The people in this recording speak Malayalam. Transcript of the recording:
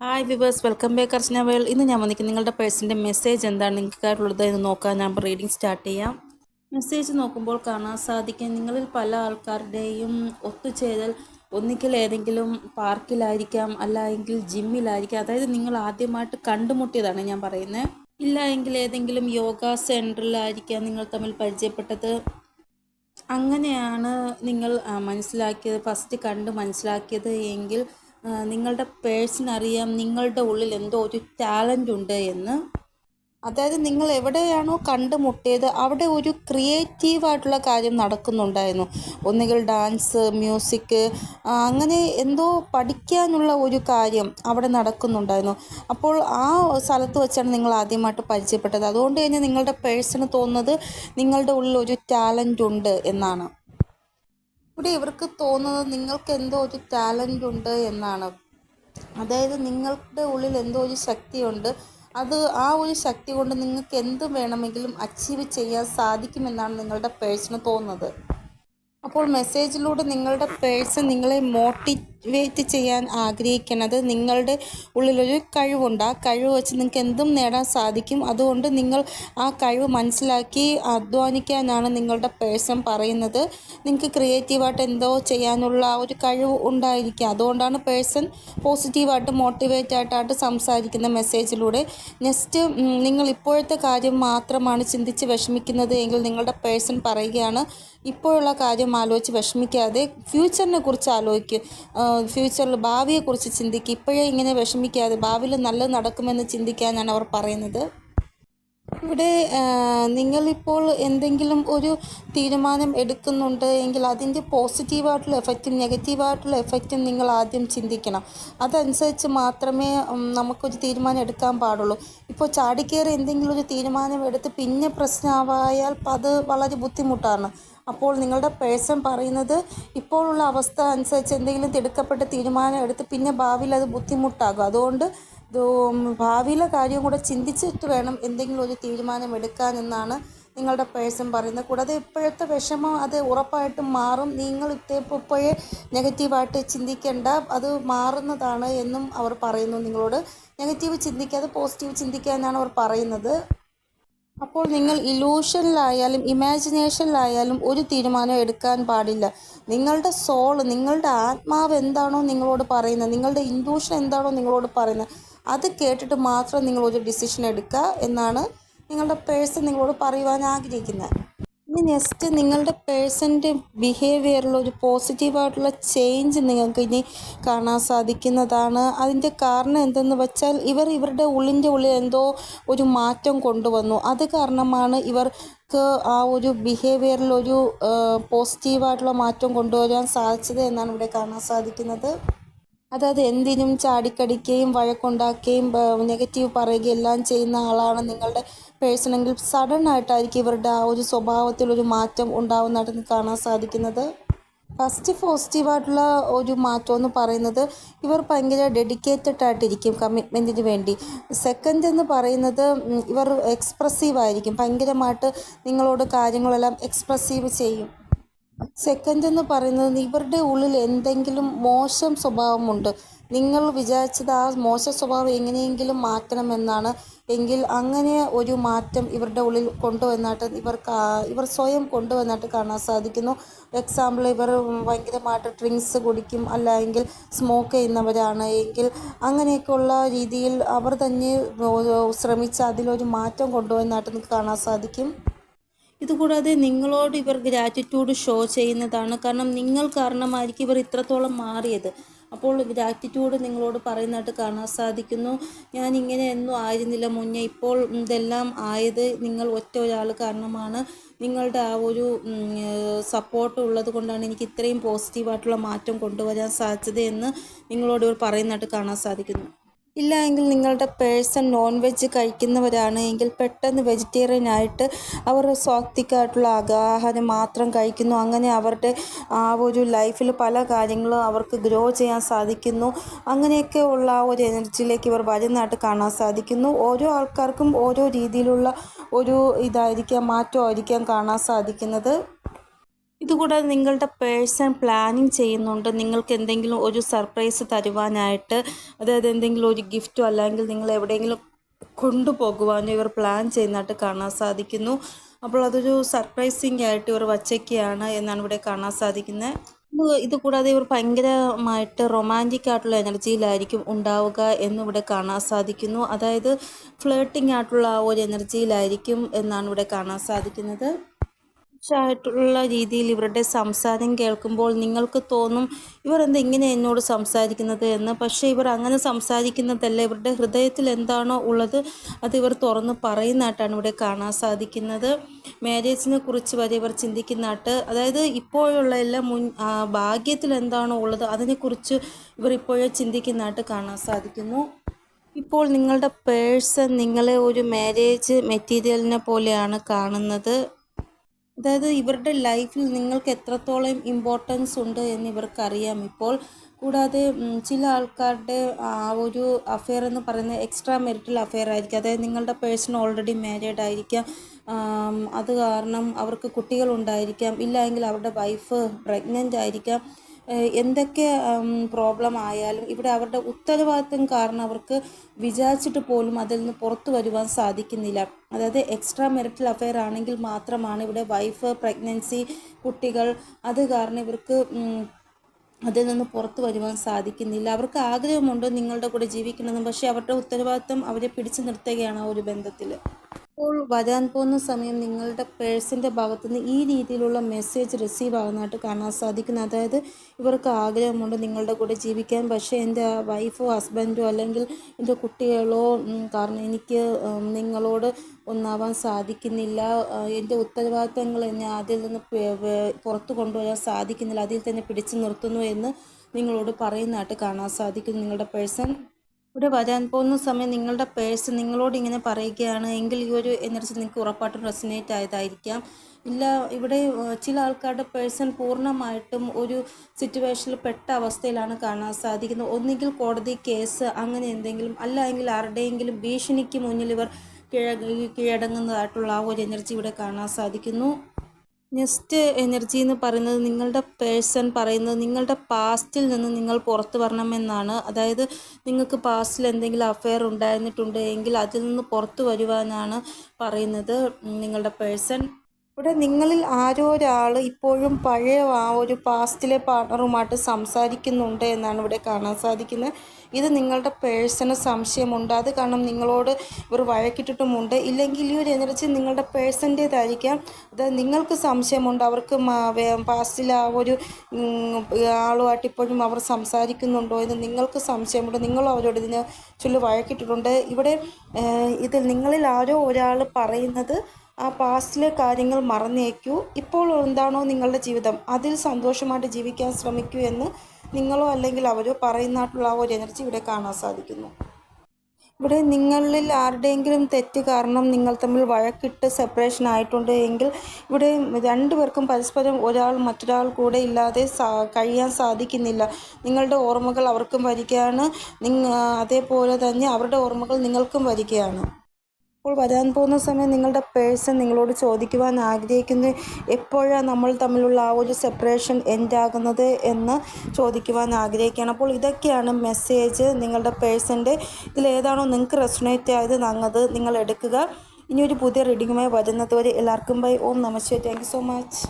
Hi viewers welcome back Archana world ഇന്ന് ഞാൻ വന്നിരിക്കുന്നത് നിങ്ങളുടെ പേഴ്സിന്റെ മെസ്സേജ് എന്താണ് നിങ്ങൾക്കായിട്ടുള്ളത് എന്ന് നോക്കാൻ ഞാൻ റീഡിങ് സ്റ്റാർട്ട് ചെയ്യാം. മെസ്സേജ് നോക്കുമ്പോൾ കാണാൻ സാധിക്കും. നിങ്ങളിൽ പല ആൾക്കാരുടെയും ഒത്തുചേരൽ ഒന്നിക്കൽ ഏതെങ്കിലും പാർക്കിലായിരിക്കാം അല്ല എങ്കിൽ ജിമ്മിലായിരിക്കാം അതായത് നിങ്ങൾ ആദ്യമായിട്ട് കണ്ടുമുട്ടിയതാണ് ഞാൻ പറയുന്നത് ഇല്ല എങ്കിൽ ഏതെങ്കിലും യോഗ സെന്ററിലായിരിക്കാം നിങ്ങൾ തമ്മിൽ പരിചയപ്പെട്ടത്. അങ്ങനെയാണ് നിങ്ങൾ മനസ്സിലാക്കിയത് ഫസ്റ്റ് കണ്ട് മനസ്സിലാക്കിയത് എങ്കിൽ നിങ്ങളുടെ പേഴ്സിനറിയാം നിങ്ങളുടെ ഉള്ളിൽ എന്തോ ഒരു ടാലന്റ് ഉണ്ട് എന്ന്. അതായത് നിങ്ങൾ എവിടെയാണോ കണ്ടുമുട്ടിയത് അവിടെ ഒരു ക്രിയേറ്റീവായിട്ടുള്ള കാര്യം നടക്കുന്നുണ്ടായിരുന്നു. ഒന്നുകിൽ ഡാൻസ് മ്യൂസിക് അങ്ങനെ എന്തോ പഠിക്കാനുള്ള ഒരു കാര്യം അവിടെ നടക്കുന്നുണ്ടായിരുന്നു. അപ്പോൾ ആ സ്ഥലത്ത് വെച്ചാണ് നിങ്ങൾ ആദ്യമായിട്ട് പരിചയപ്പെട്ടത്. അതുകൊണ്ട് തന്നെ നിങ്ങളുടെ പേഴ്സണ് തോന്നുന്നത് നിങ്ങളുടെ ഉള്ളിൽ ഒരു ടാലന്റ് ഉണ്ട് എന്നാണ്. ഇവിടെ ഇവർക്ക് തോന്നുന്നത് നിങ്ങൾക്ക് എന്തോ ഒരു ടാലന്റ് ഉണ്ട് എന്നാണ്. അതായത് നിങ്ങളുടെ ഉള്ളിൽ എന്തോ ഒരു ശക്തിയുണ്ട്. അത് ആ ഒരു ശക്തി കൊണ്ട് നിങ്ങൾക്ക് എന്ത് വേണമെങ്കിലും അച്ചീവ് ചെയ്യാൻ സാധിക്കുമെന്നാണ് നിങ്ങളുടെ പേഴ്സണ് തോന്നുന്നത്. അപ്പോൾ മെസ്സേജിലൂടെ നിങ്ങളുടെ പേഴ്സൺ നിങ്ങളെ മോട്ടിവേറ്റ് ചെയ്യാൻ ആഗ്രഹിക്കുന്നത് നിങ്ങളുടെ ഉള്ളിലൊരു കഴിവുണ്ട്. ആ കഴിവ് വെച്ച് നിങ്ങൾക്ക് എന്തും നേടാൻ സാധിക്കും. അതുകൊണ്ട് നിങ്ങൾ ആ കഴിവ് മനസ്സിലാക്കി അധ്വാനിക്കാനാണ് നിങ്ങളുടെ പേഴ്സൺ പറയുന്നത്. നിങ്ങൾക്ക് ക്രിയേറ്റീവായിട്ട് എന്തോ ചെയ്യാനുള്ള ഒരു കഴിവ് ഉണ്ടായിരിക്കുക അതുകൊണ്ടാണ് പേഴ്സൺ പോസിറ്റീവായിട്ട് മോട്ടിവേറ്റ് ആയിട്ടായിട്ട് സംസാരിക്കുന്ന മെസ്സേജിലൂടെ നെക്സ്റ്റ് നിങ്ങൾ ഇപ്പോഴത്തെ കാര്യം മാത്രമാണ് ചിന്തിച്ച് വിഷമിക്കുന്നത് എങ്കിൽ നിങ്ങളുടെ പേഴ്സൺ പറയുകയാണ് ഇപ്പോഴുള്ള കാര്യം ആലോചിച്ച് വിഷമിക്കാതെ ഫ്യൂച്ചറിനെ കുറിച്ച് ആലോചിക്കുക ഫ്യൂച്ചറിൽ ഭാവിയെക്കുറിച്ച് ചിന്തിക്കുക. ഇപ്പോഴേ ഇങ്ങനെ വിഷമിക്കാതെ ഭാവിയിൽ നല്ലത് നടക്കുമെന്ന് ചിന്തിക്കാനാണ് അവർ പറയുന്നത്. ഇവിടെ നിങ്ങളിപ്പോൾ എന്തെങ്കിലും ഒരു തീരുമാനം എടുക്കുന്നുണ്ട് എങ്കിൽ അതിന്റെ പോസിറ്റീവായിട്ടുള്ള എഫക്റ്റും നെഗറ്റീവായിട്ടുള്ള എഫക്റ്റും നിങ്ങൾ ആദ്യം ചിന്തിക്കണം. അതനുസരിച്ച് മാത്രമേ നമുക്കൊരു തീരുമാനം എടുക്കാൻ പാടുള്ളൂ. ഇപ്പോൾ ചാടിക്കയറി എന്തെങ്കിലും ഒരു തീരുമാനം എടുത്ത് പിന്നെ പ്രശ്നമായാൽ അത് വളരെ ബുദ്ധിമുട്ടാണ്. അപ്പോൾ നിങ്ങളുടെ പേഴ്സൺ പറയുന്നത് ഇപ്പോഴുള്ള അവസ്ഥ അനുസരിച്ച് എന്തെങ്കിലും തിടുക്കപ്പെട്ട തീരുമാനം എടുത്ത് പിന്നെ ഭാവിയിൽ അത് ബുദ്ധിമുട്ടാകും. അതുകൊണ്ട് ഭാവിയിലെ കാര്യം കൂടെ ചിന്തിച്ചിട്ട് വേണം എന്തെങ്കിലും ഒരു തീരുമാനം എടുക്കാൻ എന്നാണ് നിങ്ങളുടെ പേഴ്സൺ പറയുന്നത്. കൂടാതെ ഇപ്പോഴത്തെ വിഷമം അത് ഉറപ്പായിട്ടും മാറും. നിങ്ങൾ ഇപ്പോഴേ നെഗറ്റീവായിട്ട് ചിന്തിക്കേണ്ട അത് മാറുന്നതാണ് എന്നും അവർ പറയുന്നു നിങ്ങളോട്. നെഗറ്റീവ് ചിന്തിക്കാതെ പോസിറ്റീവ് ചിന്തിക്കാനാണ് അവർ പറയുന്നത്. അപ്പോൾ നിങ്ങൾ ഇലൂഷനിലായാലും ഇമാജിനേഷനിലായാലും ഒരു തീരുമാനം എടുക്കാൻ പാടില്ല. നിങ്ങളുടെ സോൾ നിങ്ങളുടെ ആത്മാവ് എന്താണോ നിങ്ങളോട് പറയുന്നത് നിങ്ങളുടെ ഇൻഡ്യൂഷൻ എന്താണോ നിങ്ങളോട് പറയുന്നത് അത് കേട്ടിട്ട് മാത്രം നിങ്ങൾ ഒരു ഡിസിഷൻ എടുക്കുക എന്നാണ് നിങ്ങളുടെ പേഴ്സൺ നിങ്ങളോട് പറയുവാൻ ആഗ്രഹിക്കുന്നത്. ഇനി നെക്സ്റ്റ് നിങ്ങളുടെ പേഴ്സന്റെ ബിഹേവിയറിൽ ഒരു പോസിറ്റീവായിട്ടുള്ള ചേഞ്ച് നിങ്ങൾക്ക് ഇനി കാണാൻ സാധിക്കുന്നതാണ്. അതിന്റെ കാരണം എന്തെന്ന് വെച്ചാൽ ഇവർ ഇവരുടെ ഉള്ളിന്റെ ഉള്ളിൽ എന്തോ ഒരു മാറ്റം കൊണ്ടുവന്നു. അത് കാരണമാണ് ഇവർക്ക് ആ ഒരു ബിഹേവിയറിൽ ഒരു പോസിറ്റീവായിട്ടുള്ള മാറ്റം കൊണ്ടുവരാൻ സാധിച്ചത് എന്നാണ് ഇവിടെ കാണാൻ സാധിക്കുന്നത്. അതായത് എന്തിനും ചാടിക്കടിക്കുകയും വഴക്കുണ്ടാക്കുകയും നെഗറ്റീവ് പറയുകയും എല്ലാം ചെയ്യുന്ന ആളാണ് നിങ്ങളുടെ പേഴ്സണെങ്കിൽ സഡൻ ആയിട്ടായിരിക്കും ഇവരുടെ ആ ഒരു സ്വഭാവത്തിൽ ഒരു മാറ്റം ഉണ്ടാവുന്നതായിട്ട് കാണാൻ സാധിക്കുന്നത്. ഫസ്റ്റ് പോസിറ്റീവായിട്ടുള്ള ഒരു മാറ്റം എന്ന് പറയുന്നത് ഇവർ ഭയങ്കര ഡെഡിക്കേറ്റഡ് ആയിട്ടിരിക്കും കമ്മിറ്റ്മെന്റിന് വേണ്ടി. സെക്കൻഡ് എന്ന് പറയുന്നത് ഇവർ എക്സ്പ്രസീവ് ആയിരിക്കും. ഭയങ്കരമായിട്ട് നിങ്ങളോട് കാര്യങ്ങളെല്ലാം എക്സ്പ്രസീവ് ചെയ്യും. സെക്കൻഡ് എന്ന് പറയുന്നത് ഇവരുടെ ഉള്ളിൽ എന്തെങ്കിലും മോശം സ്വഭാവമുണ്ട്. നിങ്ങൾ വിചാരിച്ചത് ആ മോശ സ്വഭാവം എങ്ങനെയെങ്കിലും മാറ്റണമെന്നാണ്. എങ്കിൽ അങ്ങനെ ഒരു മാറ്റം ഇവരുടെ ഉള്ളിൽ കൊണ്ടുവന്നിട്ട് ഇവർക്ക് ഇവർ സ്വയം കൊണ്ടുവന്നിട്ട് കാണാൻ സാധിക്കുന്നു. എക്സാമ്പിൾ ഇവർ ഭയങ്കരമായിട്ട് ഡ്രിങ്ക്സ് കുടിക്കും അല്ലെങ്കിൽ സ്മോക്ക് ചെയ്യുന്നവരാണ്. എങ്കിൽ അങ്ങനെയൊക്കെയുള്ള രീതിയിൽ അവർ തന്നെ ശ്രമിച്ച് അതിലൊരു മാറ്റം കൊണ്ടുവന്നിട്ട് നിങ്ങൾക്ക് കാണാൻ സാധിക്കും. ഇതുകൂടാതെ നിങ്ങളോട് ഇവർ ഗ്രാറ്റിറ്റ്യൂഡ് ഷോ ചെയ്യുന്നതാണ്. കാരണം നിങ്ങൾ കാരണമായിരിക്കും ഇവർ ഇത്രത്തോളം മാറിയത്. അപ്പോൾ ഗ്രാറ്റിറ്റ്യൂഡ് നിങ്ങളോട് പറയുന്നതായിട്ട് കാണാൻ സാധിക്കുന്നു. ഞാൻ ഇങ്ങനെ ഒന്നും ആയിരുന്നില്ല മുന്നേ. ഇപ്പോൾ ഇതെല്ലാം ആയത് നിങ്ങൾ ഒറ്റ ഒരാൾ കാരണമാണ്. നിങ്ങളുടെ ആ ഒരു സപ്പോർട്ട് ഉള്ളത് കൊണ്ടാണ് എനിക്ക് ഇത്രയും പോസിറ്റീവായിട്ടുള്ള മാറ്റം കൊണ്ടുവരാൻ സാധിച്ചത് എന്ന് നിങ്ങളോട് ഇവർ പറയുന്നതായിട്ട് കാണാൻ സാധിക്കുന്നു. ഇല്ല എങ്കിൽ നിങ്ങളുടെ പേഴ്സൺ നോൺ വെജ് കഴിക്കുന്നവരാണ് എങ്കിൽ പെട്ടെന്ന് വെജിറ്റേറിയൻ ആയിട്ട് അവർ സ്വാക്തിക്കായിട്ടുള്ള ആഹാരം മാത്രം കഴിക്കുന്നു. അങ്ങനെ അവരുടെ ആ ഒരു ലൈഫിൽ പല കാര്യങ്ങളും അവർക്ക് ഗ്രോ ചെയ്യാൻ സാധിക്കുന്നു. അങ്ങനെയൊക്കെ ഉള്ള ആ ഒരു എനർജിയിലേക്ക് ഇവർ വരുന്നതായിട്ട് കാണാൻ സാധിക്കുന്നു. ഓരോ ആൾക്കാർക്കും ഓരോ രീതിയിലുള്ള ഒരു ഇതായിരിക്കാം മാറ്റമായിരിക്കാം കാണാൻ സാധിക്കുന്നത്. ഇതുകൂടാതെ നിങ്ങളുടെ പേഴ്സൺ പ്ലാനിങ് ചെയ്യുന്നുണ്ട്. നിങ്ങൾക്ക് എന്തെങ്കിലും ഒരു സർപ്രൈസ് തരുവാനായിട്ട് അതായത് എന്തെങ്കിലും ഒരു ഗിഫ്റ്റോ അല്ലെങ്കിൽ നിങ്ങൾ എവിടെയെങ്കിലും കൊണ്ടുപോകുവാനോ ഇവർ പ്ലാൻ ചെയ്യുന്നതായിട്ട് കാണാൻ സാധിക്കുന്നു. അപ്പോൾ അതൊരു സർപ്രൈസിങ് ആയിട്ട് ഇവർ വച്ചേക്കുകയാണ് എന്നാണ് ഇവിടെ കാണാൻ സാധിക്കുന്നത്. ഇത് കൂടാതെ ഇവർ ഭയങ്കരമായിട്ട് റൊമാന്റിക് ആയിട്ടുള്ള എനർജിയിലായിരിക്കും ഉണ്ടാവുക എന്നിവിടെ കാണാൻ സാധിക്കുന്നു. അതായത് ഫ്ലേട്ടിംഗ് ആയിട്ടുള്ള ആ ഒരു എനർജിയിലായിരിക്കും എന്നാണ് ഇവിടെ കാണാൻ സാധിക്കുന്നത്. ആയിട്ടുള്ള രീതിയിൽ ഇവരുടെ സംസാരം കേൾക്കുമ്പോൾ നിങ്ങൾക്ക് തോന്നും ഇവർ എന്താ ഇങ്ങനെ എന്നോട് സംസാരിക്കുന്നത്? എന്ന്. പക്ഷേ ഇവർ അങ്ങനെ സംസാരിക്കുന്നതല്ല. ഇവരുടെ ഹൃദയത്തിൽ എന്താണോ ഉള്ളത് അത് ഇവർ തുറന്ന് പറയുന്നതായിട്ടാണ് ഇവിടെ കാണാൻ സാധിക്കുന്നത്. മാരേജിനെ കുറിച്ച് വരെ ഇവർ ചിന്തിക്കുന്നതായിട്ട് അതായത് ഇപ്പോഴുള്ള എല്ലാ മുൻ ഭാഗ്യത്തിൽ എന്താണോ ഉള്ളത് അതിനെക്കുറിച്ച് ഇവർ ഇപ്പോഴേ ചിന്തിക്കുന്നതായിട്ട് കാണാൻ സാധിക്കുന്നു. ഇപ്പോൾ നിങ്ങളുടെ പേഴ്സൺ നിങ്ങളെ ഒരു മാരേജ് മെറ്റീരിയലിനെ പോലെയാണ് കാണുന്നത്. അതായത് ഇവരുടെ ലൈഫിൽ നിങ്ങൾക്ക് എത്രത്തോളം ഇമ്പോർട്ടൻസ് ഉണ്ട് എന്ന് ഇവർക്കറിയാം. ഇപ്പോൾ കൂടാതെ ചില ആൾക്കാരുടെ ആ ഒരു അഫെയർ എന്ന് പറയുന്നത് എക്സ്ട്രാ മെറിറ്റൽ അഫെയർ ആയിരിക്കും. അതായത് നിങ്ങളുടെ പേഴ്സൺ ഓൾറെഡി മാരീഡ് ആയിരിക്കാം. അത് കാരണം അവർക്ക് കുട്ടികളുണ്ടായിരിക്കാം ഇല്ല എങ്കിൽ അവരുടെ വൈഫ് പ്രഗ്നന്റ് ആയിരിക്കാം. എന്തൊക്കെ പ്രോബ്ലം ആയാലും ഇവിടെ അവരുടെ ഉത്തരവാദിത്വം കാരണം അവർക്ക് വിചാരിച്ചിട്ട് പോലും അതിൽ നിന്ന് പുറത്തു വരുവാൻ സാധിക്കുന്നില്ല. അതായത് എക്സ്ട്രാ മെറിറ്റൽ അഫെയർ ആണെങ്കിൽ മാത്രമാണ് ഇവിടെ വൈഫ് പ്രഗ്നൻസി കുട്ടികൾ അത് കാരണം ഇവർക്ക് അതിൽ നിന്ന് പുറത്തു വരുവാൻ സാധിക്കുന്നില്ല. അവർക്ക് ആഗ്രഹമുണ്ട് നിങ്ങളുടെ കൂടെ ജീവിക്കണമെന്നും പക്ഷേ അവരുടെ ഉത്തരവാദിത്വം അവരെ പിടിച്ചു നിർത്തുകയാണ് ആ ഒരു ബന്ധത്തിൽ ഇപ്പോൾ വരാൻ പോകുന്ന സമയം നിങ്ങളുടെ പേഴ്സിന്റെ ഭാഗത്തുനിന്ന് ഈ രീതിയിലുള്ള മെസ്സേജ് റിസീവ് ആകുന്നതായിട്ട് കാണാൻ സാധിക്കുന്നു. അതായത് ഇവർക്ക് ആഗ്രഹമുണ്ട് നിങ്ങളുടെ കൂടെ ജീവിക്കാൻ. പക്ഷേ എന്റെ വൈഫോ ഹസ്ബൻഡോ അല്ലെങ്കിൽ എന്റെ കുട്ടികളോ കാരണം എനിക്ക് നിങ്ങളോട് ഒന്നാവാൻ സാധിക്കുന്നില്ല. എന്റെ ഉത്തരവാദിത്തങ്ങൾ എന്നെ അതിൽ നിന്ന് പുറത്തു കൊണ്ടുവരാൻ സാധിക്കുന്നില്ല. അതിൽ തന്നെ പിടിച്ചു നിർത്തുന്നു എന്ന് നിങ്ങളോട് പറയുന്നതായിട്ട് കാണാൻ സാധിക്കുന്നു നിങ്ങളുടെ പേഴ്സൺ ഇവിടെ വരാൻ പോകുന്ന സമയം നിങ്ങളുടെ പേഴ്സ് നിങ്ങളോട് ഇങ്ങനെ പറയുകയാണ്. എങ്കിൽ ഈ ഒരു എനർജി നിങ്ങൾക്ക് ഉറപ്പായിട്ടും റെസിനേറ്റ് ആയതായിരിക്കാം. ഇല്ല ഇവിടെ ചില ആൾക്കാരുടെ പേഴ്സൺ പൂർണമായിട്ടും ഒരു സിറ്റുവേഷനിൽ പെട്ട അവസ്ഥയിലാണ് കാണാൻ സാധിക്കുന്നത്. ഒന്നുകിൽ കോടതി കേസ് അങ്ങനെ എന്തെങ്കിലും അല്ല എങ്കിൽ ആരുടെയെങ്കിലും ഭീഷണിക്ക് മുന്നിൽ ഇവർ കീഴ കീഴടങ്ങുന്നതായിട്ടുള്ള ആ ഒരു എനർജി ഇവിടെ കാണാൻ സാധിക്കുന്നു. നെക്സ്റ്റ് എനർജി എന്ന് പറയുന്നത് നിങ്ങളുടെ പേഴ്സൺ പറയുന്നത് നിങ്ങളുടെ പാസ്റ്റിൽ നിന്ന് നിങ്ങൾ പുറത്തു വരണമെന്നാണ്. അതായത് നിങ്ങൾക്ക് പാസ്റ്റിൽ എന്തെങ്കിലും അഫെയർ ഉണ്ടായിരുന്നിട്ടുണ്ട് എങ്കിൽ അതിൽ നിന്ന് പുറത്തു വരുവാനാണ് പറയുന്നത്. നിങ്ങളുടെ പേഴ്സൺ ഇവിടെ നിങ്ങളിൽ ആരോ ഒരാൾ ഇപ്പോഴും പഴയ ആ ഒരു പാസ്റ്റിലെ പാർട്ണറുമായിട്ട് സംസാരിക്കുന്നുണ്ട് എന്നാണ് ഇവിടെ കാണാൻ സാധിക്കുന്നത്. ഇത് നിങ്ങളുടെ പേഴ്സണൽ സംശയമുണ്ട്. അത് കാരണം നിങ്ങളോട് ഇവർ വഴക്കിട്ടിട്ടുമുണ്ട്. ഇല്ലെങ്കിൽ ഈ ഒരു എനർജി നിങ്ങളുടെ പേഴ്സന്റേതായിരിക്കാം. അത് നിങ്ങൾക്ക് സംശയമുണ്ട്. അവർക്ക് പാസ്റ്റിൽ ആ ഒരു ആളുമായിട്ട് ഇപ്പോഴും അവർ സംസാരിക്കുന്നുണ്ടോ എന്ന് നിങ്ങൾക്ക് സംശയമുണ്ട്. നിങ്ങളും അവരോട് ഇതിനെ ചൊല്ലി വഴക്കിട്ടിട്ടുണ്ട്. ഇവിടെ ഇതിൽ നിങ്ങളിൽ ആരോ ഒരാൾ പറയുന്നത് ആ പാസ്റ്റിലെ കാര്യങ്ങൾ മറന്നേക്കൂ. ഇപ്പോൾ എന്താണോ നിങ്ങളുടെ ജീവിതം. അതിൽ സന്തോഷമായിട്ട് ജീവിക്കാൻ ശ്രമിക്കൂ എന്ന് നിങ്ങളോ അല്ലെങ്കിൽ അവരോ പറയുന്നതായിട്ടുള്ള ആ ഒരു എനർജി ഇവിടെ കാണാൻ സാധിക്കുന്നു. ഇവിടെ നിങ്ങളിൽ ആരുടെയെങ്കിലും തെറ്റ് കാരണം നിങ്ങൾ തമ്മിൽ വഴക്കിട്ട് സെപ്പറേഷൻ ആയിട്ടുണ്ട് എങ്കിൽ ഇവിടെ രണ്ടുപേർക്കും പരസ്പരം ഒരാൾ മറ്റൊരാൾ കൂടെ ഇല്ലാതെ കഴിയാൻ സാധിക്കുന്നില്ല. നിങ്ങളുടെ ഓർമ്മകൾ അവർക്കും വരികയാണ്. നിങ്ങ അതേപോലെ തന്നെ അവരുടെ ഓർമ്മകൾ നിങ്ങൾക്കും വരികയാണ്. അപ്പോൾ വരാൻ പോകുന്ന സമയം നിങ്ങളുടെ പേഴ്സൺ നിങ്ങളോട് ചോദിക്കുവാൻ ആഗ്രഹിക്കുന്നത് എപ്പോഴാണ് നമ്മൾ തമ്മിലുള്ള ആ ഒരു സെപ്പറേഷൻ എൻഡാകുന്നത് എന്ന് ചോദിക്കുവാൻ ആഗ്രഹിക്കുകയാണ്. അപ്പോൾ ഇതൊക്കെയാണ് മെസ്സേജ് നിങ്ങളുടെ പേഴ്സന്റെ ഇതിലേതാണോ നിങ്ങൾക്ക് റെസണേറ്റ് ആയത് നങ്ങത് നിങ്ങൾ എടുക്കുക. ഇനി ഒരു പുതിയ റീഡിങ്ങുമായി വരുന്നത് വരെ എല്ലാവർക്കും ബൈ ഓം നമസ്തേ താങ്ക് സോ മച്ച്